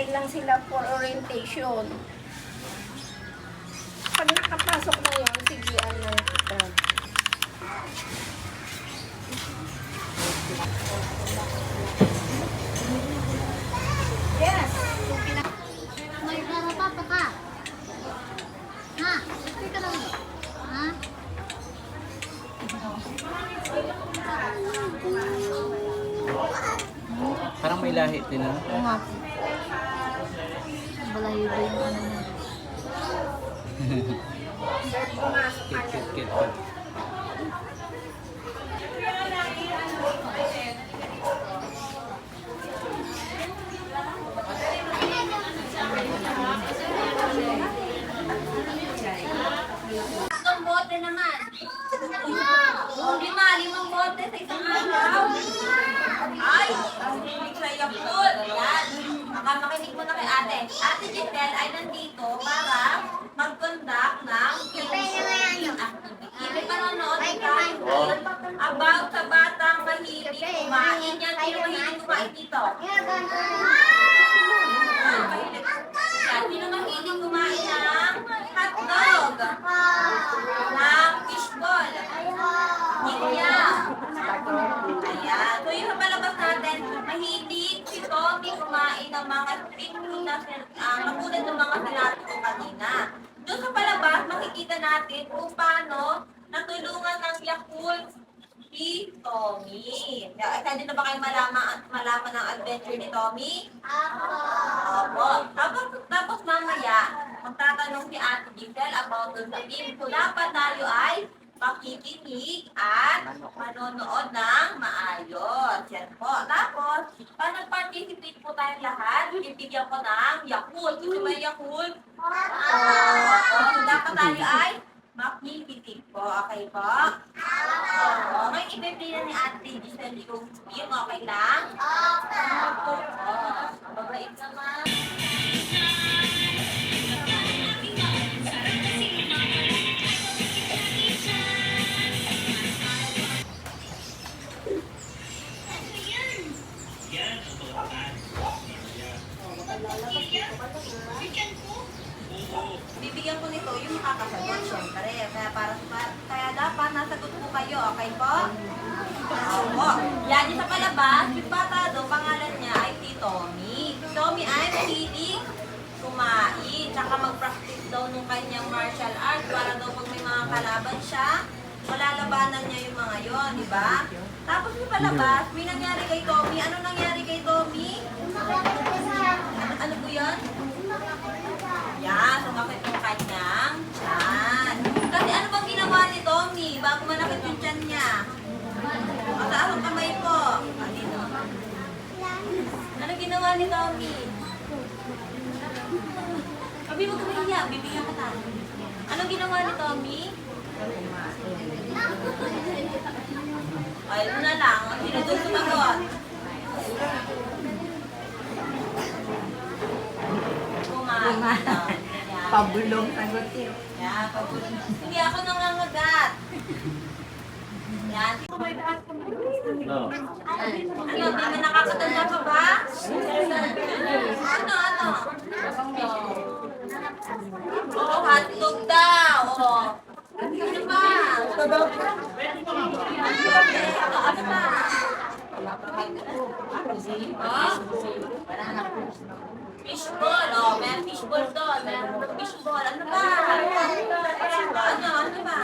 Naghihintay lang sila for orientation. Pag nakapasok na yan, sigian lang kita. Yes! May para papa ka. Ha? Ito ka lang. Ha? Parang may lahi din ano? Oo nga. Balayo ba yung ano niya? Kit, kit, kit, kit. Isang bote naman. Lima, limang bote sa isang araw. Ay, hindi kaya full. Yan. Baka makinig mo na kay ate. Ate Giselle ay nandito para mag-conduct ng activity. Hindi pa nanonood tayo about sa batang mahilig kumain. Yan, sino mahilig kumain dito? Yan, mahilig. Yan, sino mahilig kumain ng hotdog? ng fishball. Niya. Ayan. So yung sa palabas natin, mahilig si Tommy kumain ng mga street food na uh, katulad ng mga sinabi ko kanina. Doon sa palabas, makikita natin kung paano natulungan ng Yakult si Tommy. Excited na ba kayo malaman, malaman ang adventure ni Tommy? Opo. Tapos, tapos mamaya, magtatanong si Ate Giselle about dun sa team. So, dapat tayo ay makikinig at manonood ng maayos. Yan po. Tapos, pag nag-participate po tayong lahat, bibigyan ko ng Yakult. Gusto ba Yakult? Opo. So, dapat tayo ay makikinig po. Okay po? Opo. Ngayon, i-play na ni Ate Giselle yung film. Okay lang? Opo. Mabait naman. Bibigyan ko nito yung makakasagot, syempre. Kaya, para, para, kaya dapat nasagot po kayo, okay po? Opo. Yan, yung sa palabas, yung bata pangalan niya ay si Tommy. Tommy ay mahilig kumain, tsaka mag-practice daw nung kanyang martial arts para daw pag may mga kalaban siya, malalabanan niya yung mga yon, di ba? Tapos yung palabas, may nangyari kay Tommy. Ano nangyari kay Tommy? Ano, ano po yun? Yan, sumakit yung kanyang tiyan. Kasi ano bang ginawa ni Tommy bago manakit yung tiyan niya? Mataas ang kamay po. Dito. Ano ginawa ni Tommy? Sabi mo kumiya, bibigyan ka tayo. Ano ginawa ni Tommy? Ay, ano na lang. Sino doon sumagot? Kumain. Pabulong sagot yun. Yan, pabulong. Hindi ako nangangagat. No. Ano, di na nakakatanda pa ba? Ano, ano? Oo, hotdog daw. Oo. Ano ba? Ano, ano ba? Oh? Fishball, oh, may fishball doon. Meron fishball. Ano ba? Ano, ano ba?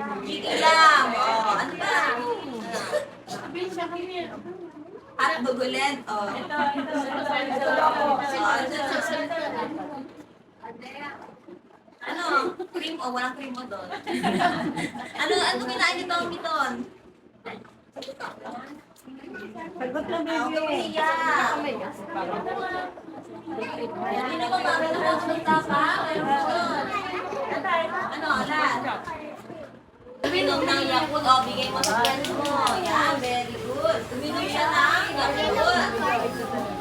Chiki lang. Oh, ano ba? At bugulen. Oh. Ito, ito, Ano? Cream o walang cream mo doon? ano, ano kinain ni Tommy doon? Sagot na Okay, yeah. Hindi na ba mami na po ng tapa? Doon. Ano, lahat? Uminom ng Yakult, o bigay mo sa friend mo. Yan, very good. Uminom siya ng Yakult.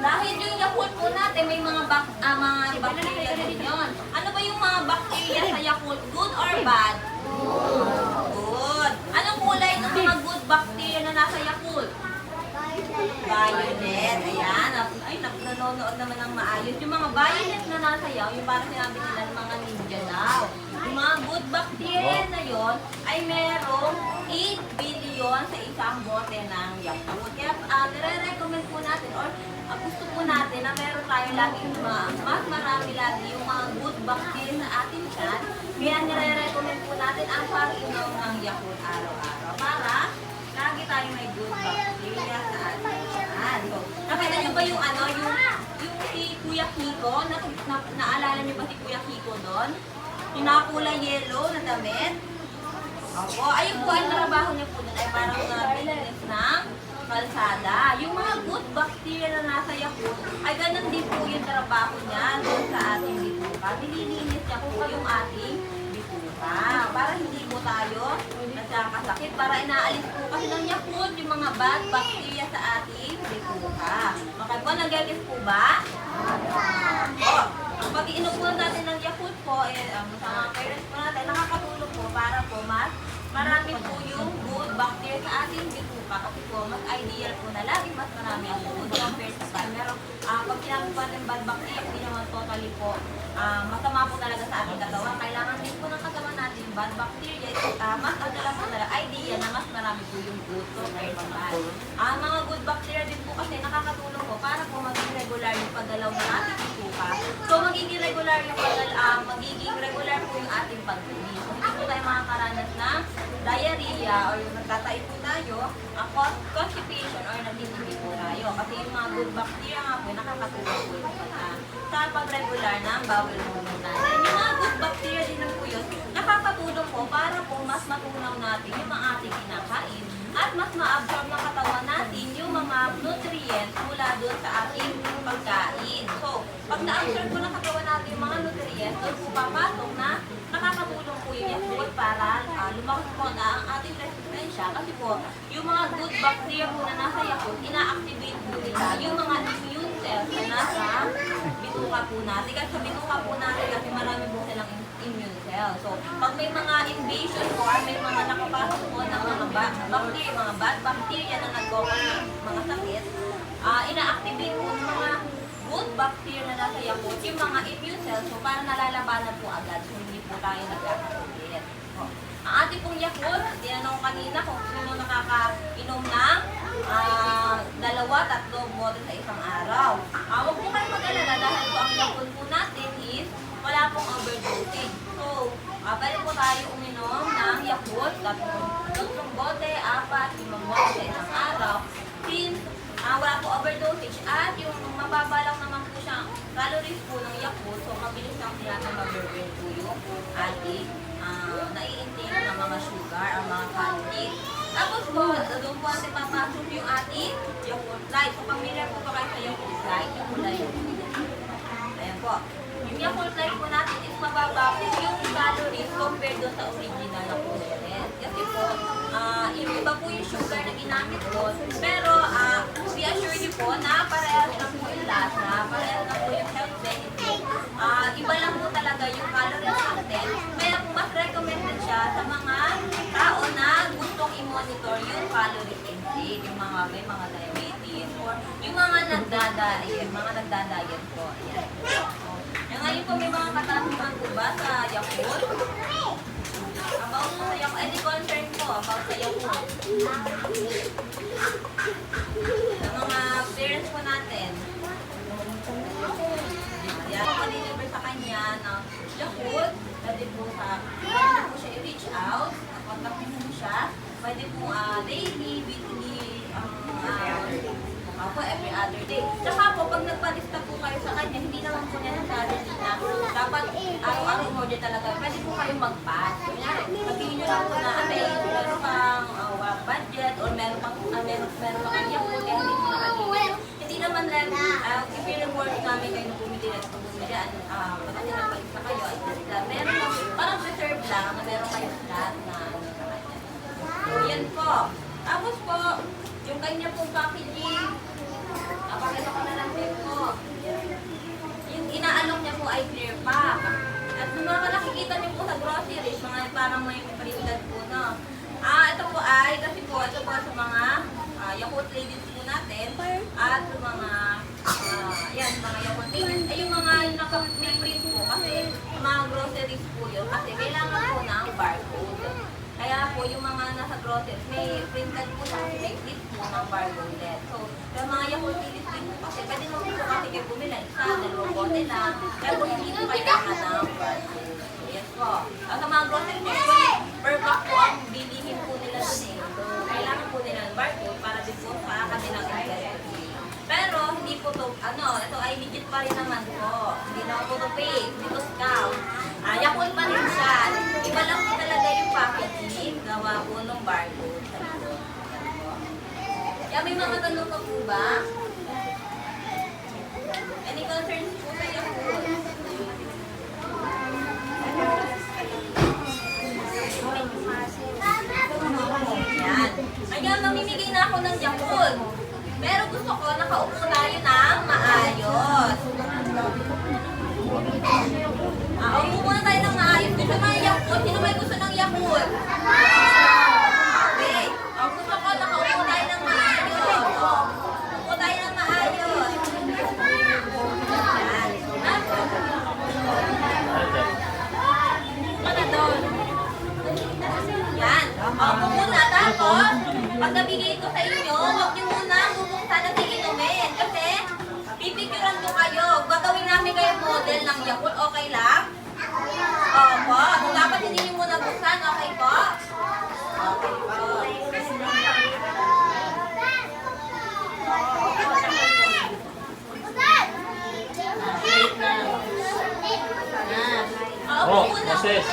Dahil yung Yakult po natin, may mga bak ah, mga bacteria din yun. Ano ba yung mga bacteria sa Yakult? Good or bad? Good. Anong kulay ng mga good bacteria na nasa Yakult? Violet. Ayan. Ay, nanonood naman ng maayos. Yung mga violet na nasayaw, yung parang sinabi nila ng mga ninja daw. Yung mga good bacteria na yon ay merong 8 billion sa isang bote ng Yakult. Kaya uh, nire-recommend po natin or ah, gusto po natin na meron tayo laging ma- mas marami lagi yung mga good bacteria sa ating tiyan. Kaya nire-recommend po natin ang pag-inom ng Yakult araw-araw para lagi tayo may good bacteria sa ating tiyan. So, nakita niyo ba yung ano, yung, yung si Kuya Kiko? Na, na, naalala niyo ba si Kuya Kiko doon? Yung yellow na damit? Opo, ayun po ang trabaho niya po doon ay parang uh, business ng kalsada. Yung mga good bacteria na nasa Yakult, ay ganun din po yung trabaho niya doon sa ating bituka. Nililinis niya po yung ating bituka. Para hindi po tayo nagkakasakit. Para inaalis po kasi ng Yakult yung mga bad bacteria sa ating bituka. Okay po, nagagis po ba? Po. Ang pag-iinom po natin ng Yakult po, eh, um, sa mga parents po natin, nakakatulong po para po mas marami po yung good bacteria sa ating bituka. Kasi po, mas ideal po na lagi mas marami ang good compared sa. Pero ah, pag po natin bad bacteria, hindi naman totally po ah, masama po talaga sa ating katawan. Kailangan din po ng katawan natin yung bad bacteria. Uh, mas adala po talaga, ideal na mas marami po yung good compared sa bad. Ang mga good bacteria din po kasi nakakatulong po para po maging regular yung paggalaw ng ating bituka. So magiging regular yung paggal, ah, magiging regular po yung ating pagtuli. So hindi po tayo makakaranas ng diarrhea or yung nagtatai po tayo, con- constipation or nagtitindi po tayo. Kasi yung mga good bacteria nga po, nakakatulong po yun sa, pag-regular ng bowel movement natin. Yung mga good bacteria din po yun, nakakatulong po para po mas matunaw natin yung mga ating kinakain at mas ma-absorb ng katawan natin yung mga nutrients mula doon sa ating pagkain. So, pag na-absorb po ng katawan natin yung mga nutrients, doon po papasok na nakakatulong po yung Yakult para uh, lumakas po na ang ating resistensya kasi po yung mga good bacteria po na nasa Yakult, ina-activate po nila yung mga immune cells na nasa bituka po natin. Sa bituka po natin kasi marami po silang immune cells. So, pag may mga invasion po or may mga nakapasok po ng mga ba- bacteria, mga bad bacteria na nag-cause ng mga sakit, ah ina-activate po ng mga good bacteria na nasa Yakult, yung mga immune cells, so para nalalabanan po agad, so hindi po tayo nagkakasakit. So, ang ating pong Yakult, tinanong kanina kung sino nakakainom ng ah, dalawa, tatlong bote sa isang araw. Ah, huwag po kayo mag-alala dahil po ang Yakult po natin is overdosing. So, ah, pwede po tayo uminom ng Yakult, tatlong, bote, apat, limang bote isang araw. Since ah, wala po overdosage at yung mababa lang naman po siya calories po ng Yakult, so mabilis lang po natin mag-burn po yung ating uh, nai-intake ng mga sugar, ang mga calories. Tapos po, doon po natin papasok yung ating Yakult Light. So, pamilya po ba kayo sa Yakult Light? Yung kulay po niya. Ayan po. Yung Yakult Light po natin is mababa po yung compared doon sa original na po Kasi po, yung iba po yung sugar na ginamit ko. Pero, ah be assured you po na parehas lang po yung lasa, parehas lang po yung health benefit. Ah iba lang po talaga yung calories content. Kaya po mas recommended siya sa mga tao na gustong i-monitor yung calorie intake, yung mga may mga diabetes, or yung mga nagdadiet, mga nagdadiet po. Ayan. Ngayon po may mga katanungan po ba sa Yakult? Yakult, any concern po about sa? Sa mga parents po natin. Po pa-deliver sa kanya ng Yakult. Pwede po pwede po siya i-reach out. Contact mo siya. Pwede po ah, daily, weekly, um, ah, ako every other day. Tsaka po, pag nagpalista po kayo sa kanya, hindi naman po niya nasabi na dapat araw-araw order talaga. Pwede po kayo mag-pass. Kunyari, sabihin nyo lang po na ah, may meron pang uh, budget or meron pang uh, meron, pang kanya po kaya hindi mo nakagigil. Hindi naman lang, uh, if you reward namin kayo na bumili at kung bumili, uh, pag nagpalista kayo, at least, uh, meron lang, parang reserve lang na meron kayong slot na ano kanya. So, yan po. Tapos po, yung kanya pong packaging, napakita ko na lang din po. Yung inaalok niya po ay clear pack. At yung mga nakikita niyo po sa groceries, mga parang may printed po, no? Ah, ito po ay, kasi po, ito po sa mga ah, Yakult ladies po natin, at yung mga, ah, yan, mga Yakult payments, ay yung mga naka-print po kasi mga groceries po yun kasi kailangan po ng barcode. Kaya po yung mga nasa groceries, may printed po sa may list po ng barcode. So, yung mga Yakult payments din po kasi pwede mo po kasi kayo bumila isa, dalawang bote lang. Kaya po hindi po kailangan ng barcode. Yes po. Ang sa mga groceries po, per pack po bilihin po nila dun eh. So, kailangan po nila ng barcode para din po sa kanilang investment. Pero hindi po to, ano, ito ay legit pa rin naman po. Hindi na po to fake, hindi to scam. Ah, Yakult pa rin siya. Iba lang po talaga yung packaging, gawa po ng barcode. Yan, may mga tanong ka po ba? Any concerns po sa Yakult? Yan. Ayan, mamimigay na ako ng Yakult. Pero gusto ko, nakaupo tayo ng maayos. Ah, upo muna tayo ng maayos. Gusto mo yung Yakult? Sino may gusto ng Yakult? Okay. Ah, gusto ko, nakaupo tayo ng maayos. Upo tayo ng maayos. Yan. Upo na doon. Yan. Opo muna. Tapos, pag ko sa inyo, huwag niyo muna bubuksan at iinumin. Kasi, pipicturean ko kayo. Gagawin namin kayo model ng Yakult. Okay lang? Opo. Dapat hindi niyo muna buksan. Okay po? Okay po. Muna. Moses.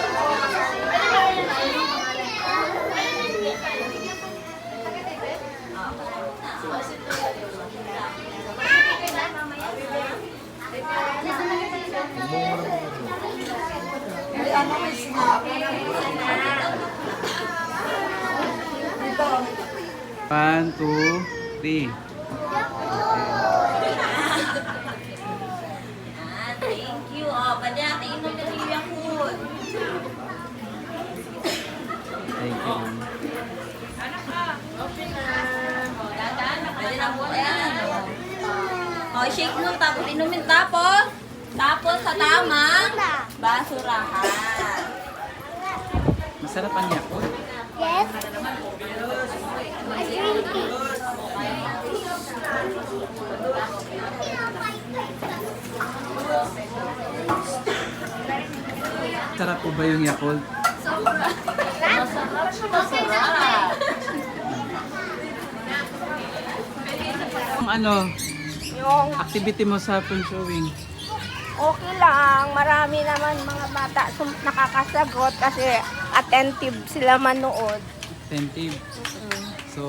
One, two, three. Ah, thank you. Oh, pwede natin inom na yung Yakult. Thank you. Pwede na po. Ayan. Oh, shake mo tapos inumin tapos. Tapos sa tamang basurahan. Masarap ang Yakult. Yes. I drink it. Sarap po ba yung Yakult? Ang ano, Yung activity mo sa phone showing? okay lang, marami naman mga bata sum- nakakasagot kasi attentive sila manood. Attentive. So,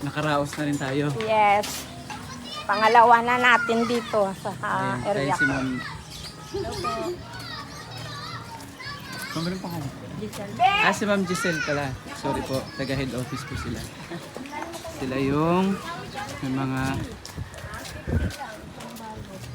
nakaraos na rin tayo. Yes. Pangalawa na natin dito sa ah, Ayan, tayo area si ko. Ma'am. Meron pa kayo? Ah, si Ma'am Giselle pala. Sorry po, taga head office po sila. Sila yung may mga Tidak.